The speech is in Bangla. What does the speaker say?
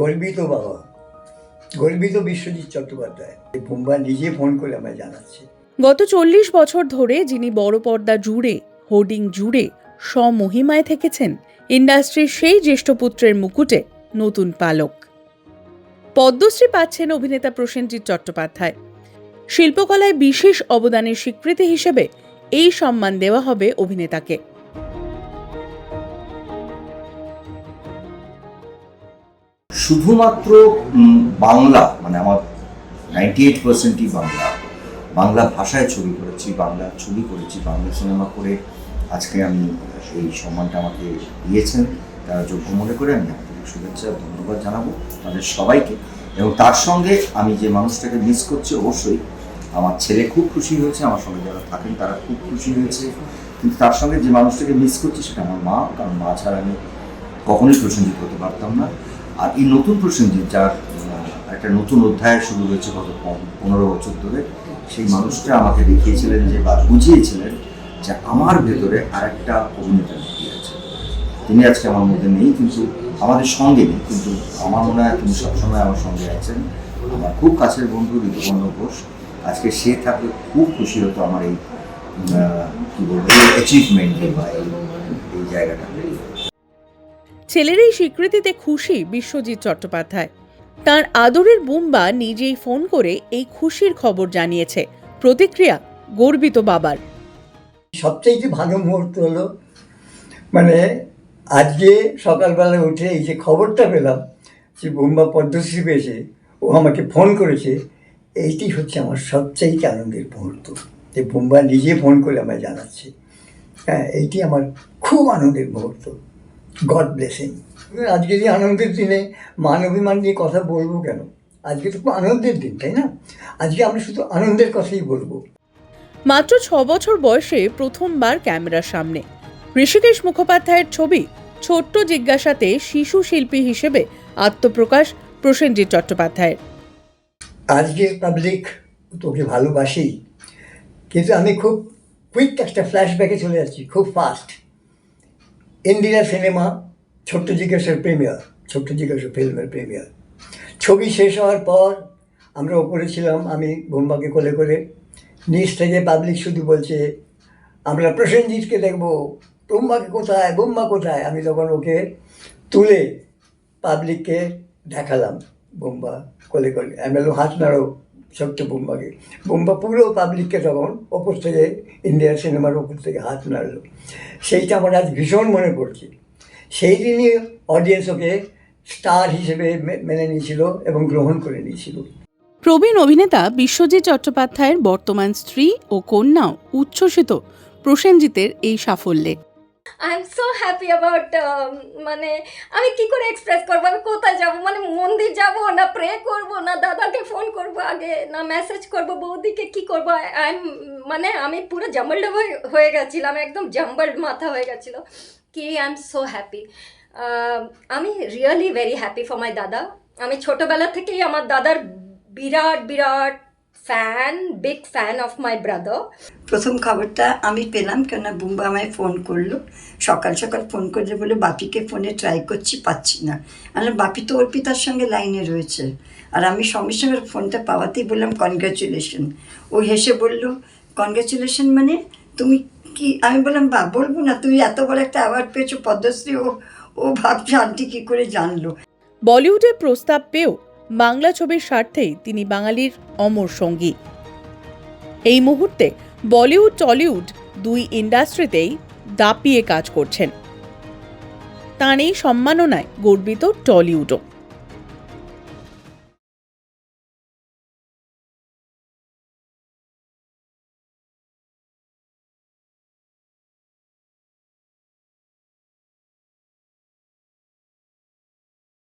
গর্বিত বাবা। গর্বিত বিশ্বজিৎ চট্টোপাধ্যায়। বুম্বা নিজে ফোন করে আমায় জানাচ্ছে। গত চল্লিশ বছর ধরে যিনি বড় পর্দা জুড়ে, হোর্ডিং জুড়ে স্বমহিমায় থেকেছেন, ইন্ডাস্ট্রির সেই জ্যেষ্ঠ পুত্রের মুকুটে নতুন পালক। পদ্মশ্রী পাচ্ছেন অভিনেতা প্রসেনজিৎ চট্টোপাধ্যায়। শিল্পকলায় বিশেষ অবদানের স্বীকৃতি হিসেবে এই সম্মান দেওয়া হবে অভিনেতাকে। শুধুমাত্র বাংলা মানে আমার নাইনটি এইট পার্সেন্টই বাংলা। বাংলা ভাষায় ছবি করেছি, বাংলা ছবি করেছি, বাংলা সিনেমা করে আজকে আমি এই সম্মানটা আমাকে দিয়েছেন। তারা যোগ্য মনে করে আমি আপনাদের শুভেচ্ছা, ধন্যবাদ জানাব তাদের সবাইকে। এবং তার সঙ্গে আমি যে মানুষটাকে মিস করছি অবশ্যই, আমার ছেলে খুব খুশি হয়েছে, আমার সঙ্গে যারা থাকেন তারা খুব খুশি হয়েছে। কিন্তু তার সঙ্গে যে মানুষটাকে মিস করছি সেটা আমার মা, কারণ মা ছাড়া আমি কখনোই প্রসেনজিৎ হতে পারতাম না। আর এই নতুন প্রসেনজিৎ, যার একটা নতুন অধ্যায় শুরু হয়েছে গত পনেরো বছর ধরে, সেই মানুষটা আমাকে দেখিয়েছিলেন যে বা বুঝিয়েছিলেন যে আমার ভেতরে আরেকটা অভিনেতা লুকিয়ে আছে। তিনি আজকে আমার মধ্যে নেই, কিন্তু আমাদের সঙ্গে নেই, কিন্তু আমার মনে হয় তিনি সবসময় আমার সঙ্গে আছেন। আমার খুব কাছের বন্ধু ঋতুপর্ণ ঘোষ। আজকে সে থাকলে খুব খুশি হতো আমার এই কি বলব অ্যাচিভমেন্টে বা এই জায়গাটা ছেলের এই স্বীকৃতিতে খুশি বিশ্বজিৎ চট্টোপাধ্যায়। তার আদরের বুম্বা নিজেই ফোন করে এই খুশির খবর জানিয়েছে। প্রতিক্রিয়া, গর্বিত বাবার। সবচেয়ে ভালো মুহূর্ত হলো মানে আজকে সকালবেলা উঠে এই যে খবরটা পেলাম যে বুম্বা পদ্মশ্রী পেয়েছে, ও আমাকে ফোন করেছে, এইটি হচ্ছে আমার সবচেয়ে আনন্দের মুহূর্ত। যে বুম্বা নিজে ফোন করে আমায় জানাচ্ছে। হ্যাঁ এইটি আমার খুব আনন্দের মুহূর্ত। গড ব্লেসিং আজকে যে আনন্দের দিনে মান অভিমান নিয়ে কথা বলব কেন? আজকে তো খুব আনন্দের দিন তাই না? আজকে আমরা শুধু আনন্দের কথাই বলব। মাত্র ছ বছর বয়সে প্রথমবার ক্যামেরার সামনে। ঋষিকেশ মুখোপাধ্যায়ের ছবি ছোট্ট জিজ্ঞাসাতে শিশু শিল্পী হিসেবে আত্মপ্রকাশ প্রসেনজিৎ চট্টোপাধ্যায়ের। আজকের পাবলিক তোকে ভালোবাসি কিন্তু আমি খুব কুইক একটা ফ্ল্যাশব্যাকে চলে যাচ্ছি খুব ফাস্ট ইন্ডিয়া সিনেমা ছোট্ট জিজ্ঞাসার প্রিমিয়ার, ছোট্ট জিজ্ঞাসা ফিল্মের প্রিমিয়ার। ছবি শেষ হওয়ার পর আমরা ওপরে ছিলাম, আমি বোম্বাকে কোলে করে। নিচ থেকে পাবলিক শুধু বলছে, আমরা প্রসেনজিৎকে দেখব বোম্বাকে কোথায় বোম্বা কোথায়? আমি তখন ওকে তুলে পাবলিককে দেখালাম বোম্বা কোলে কোলে আমি বললাম, হাত নাড়ো। ছোট্ট বোম্বাকে। বোম্বা পুরো পাবলিককে তখন ওপর থেকে ইন্ডিয়ান সিনেমার ওপর থেকে হাত নাড়লো। সেইটা আমার আজ ভীষণ মনে পড়ছে। সেই দিনই অডিয়েন্স ওকে স্টার হিসেবে মেনে নিয়েছিল এবং গ্রহণ করে নিয়েছিল। প্রবীণ অভিনেতা বিশ্বজিৎ চট্টোপাধ্যায়ের বর্তমান স্ত্রী ও কন্যাও উচ্ছ্বসিত প্রসেনজিতের এই সাফল্যে। I am so happy about মানে আমি কি করে এক্সপ্রেস করব? আমি কোথায় যাব? মানে মন্দির যাব না প্রে করব? না দাদাকে ফোন করব আগে? না মেসেজ করব? বৌদিকে কি করব? আই এম মানে আমি পুরো জাম্বলড হয়ে গেছিলাম, একদম জাম্বলড মাথা হয়ে গেছিল। কি আই এম সো হ্যাপি আমি really very happy for my দাদা আমি ছোটোবেলা থেকেই আমার দাদার বিরাট বিরাট fan big fan of my brother প্রথম খবরটা আমি পেলাম কেননা বুম্বা আমায় ফোন করল। সকাল সকাল ফোন করলে বলে বাপিকে ফোনে ট্রাই করছি পাচ্ছি না। আমি বাপি তো অর্পিতার সঙ্গে লাইনে রয়েছে। আর আমি সঙ্গে সঙ্গে ফোনটা পাওয়াতেই বললাম কনগ্রাচুলেশন ও হেসে বলল কনগ্রাচুলেশন মানে তুমি কি আমি বললাম বা বলব না তুমি এত বড় একটা অ্যাওয়ার্ড পেয়েছ পদ্মশ্রী ও ও ভাবছে আন্টি কী করে জানলো? বলিউডে প্রস্তাব পেয়েও বাংলা ছবির স্বার্থেই তিনি বাঙালির অমর সঙ্গী। এই মুহূর্তে বলিউড, টলিউড দুই ইন্ডাস্ট্রিতেই দাপিয়ে কাজ করছেন। তাঁর এই সম্মাননায় গর্বিত টলিউডও।